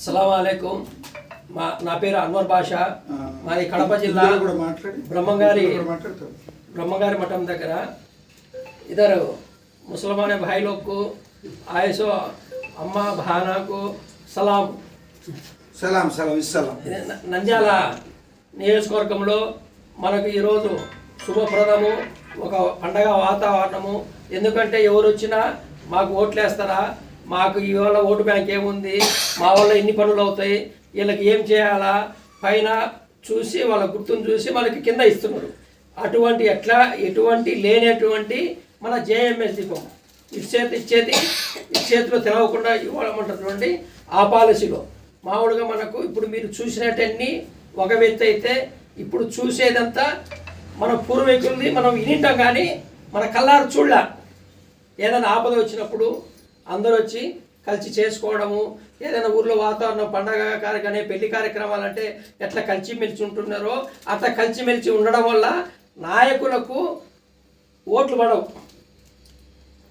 అస్సలం మా నా పేరు అన్వర్ భాష మాది కడప జిల్లా బ్రహ్మగారి బ్రహ్మగారి మఠం దగ్గర. ఇద్దరు ముసల్మాన్ భాయిలోకు ఆయసో అమ్మ భానాకు సలాం. సలాం సలాం ఇస్సలాం. నంద్యాల నియోజకవర్గంలో మనకు ఈరోజు శుభప్రదము ఒక పండగ వాతావరణము. ఎందుకంటే ఎవరు వచ్చినా మాకు ఓట్లేస్తారా? మాకు ఇవాళ ఓటు బ్యాంక్ ఏముంది? మా వల్ల ఎన్ని పనులు అవుతాయి? వీళ్ళకి ఏం చేయాలా? పైన చూసి వాళ్ళ గుర్తును చూసి మనకి కింద ఇస్తున్నారు. అటువంటి ఎట్లా ఎటువంటి లేనటువంటి మన జేఎంఎస్ దీపం ఇచ్చేది ఇచ్చేది ఇచ్చేతిలో తెలవకుండా ఇవ్వమంటున్నటువంటి ఆ పాలసీలో. మామూలుగా మనకు ఇప్పుడు మీరు చూసినట్టన్ని ఒక వ్యక్తి అయితే ఇప్పుడు చూసేదంతా మన పూర్వీకులది మనం వినింటాం కానీ మన కల్లారు చూడలే. ఏదైనా ఆపద వచ్చినప్పుడు అందరూ వచ్చి కలిసి చేసుకోవడము ఏదైనా ఊర్లో వాతావరణం పండగ కార్యక్రమం పెళ్ళి కార్యక్రమాలు అంటే ఎట్లా కలిసిమెలిసి ఉంటున్నారో అట్లా కలిసిమెలిసి ఉండడం వల్ల నాయకులకు ఓట్లు పడవు.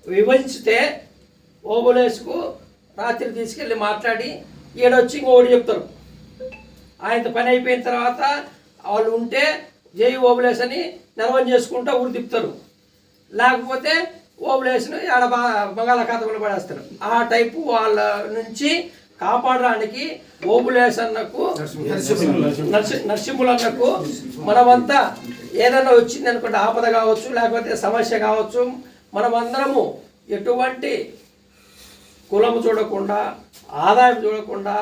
విభజిస్తే ఓబులేసుకు రాత్రి తీసుకెళ్ళి మాట్లాడి ఈడొచ్చి ఇంకోటి చెప్తారు. ఆయన పని అయిపోయిన తర్వాత వాళ్ళు ఉంటే జై ఓబులేస్ అని నిర్వహణ చేసుకుంటూ ఊరు తిప్పుతారు. లేకపోతే ఓబులేసిన ఆడ బా బంగాళాఖాతంలో పడేస్తారు ఆ టైపు వాళ్ళ నుంచి కాపాడడానికి ఓబులేసన్నకు నరసింహులన్నకు మనమంతా ఏదైనా వచ్చింది అనుకుంటే ఆపద కావచ్చు లేకపోతే సమస్య కావచ్చు మనమందరము ఎటువంటి కులం చూడకుండా ఆదాయం చూడకుండా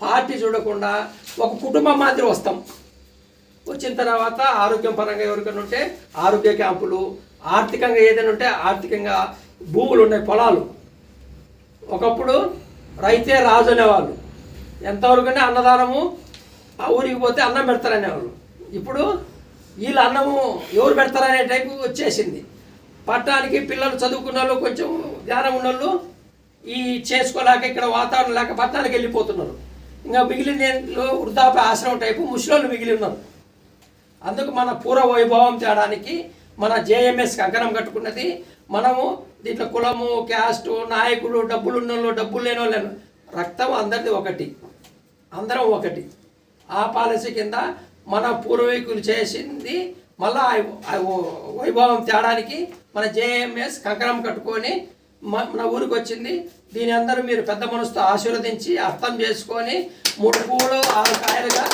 పార్టీ చూడకుండా ఒక కుటుంబం మాదిరి వస్తాం. వచ్చిన తర్వాత ఆరోగ్యం పరంగా ఎవరికైనా ఉంటే ఆరోగ్య క్యాంపులు ఆర్థికంగా ఏదైనా ఉంటే ఆర్థికంగా భూములు ఉన్నాయి పొలాలు. ఒకప్పుడు రైతే రాజు అనేవాళ్ళు. ఎంతవరకునే అన్నదానము ఆ ఊరికి పోతే అన్నం పెడతారనేవాళ్ళు. ఇప్పుడు వీళ్ళు అన్నము ఎవరు పెడతారనే టైపు వచ్చేసింది. పట్టణానికి పిల్లలు చదువుకున్న వాళ్ళు కొంచెం జ్ఞానం ఉన్న వాళ్ళు ఈ చేసుకోలేక ఇక్కడ వాతావరణం లేక పట్టణానికి వెళ్ళిపోతున్నారు. ఇంకా మిగిలిన వృద్ధాప్య ఆశ్రమం టైపు ముసలోళ్ళు మిగిలి ఉన్నారు. అందుకు మన పూర్వ వైభవం తేడానికి మన జేఎంఎస్ కంకణం కట్టుకున్నది. మనము దీంట్లో కులము క్యాస్టు నాయకుడు డబ్బులు ఉన్నోళ్ళు డబ్బులు లేని వాళ్ళు రక్తం అందరిది ఒకటి. అందరం ఒకటి. ఆ పాలసీ కింద మన పూర్వీకులు చేసింది మళ్ళా వైభవం తేడానికి మన జేఎంఎస్ కంకణం కట్టుకొని మన ఊరికి వచ్చింది దీని అందరూ మీరు పెద్ద మనసుతో ఆశీర్వదించి అర్థం చేసుకొని మూడు పూలు ఆరు కాయలుగా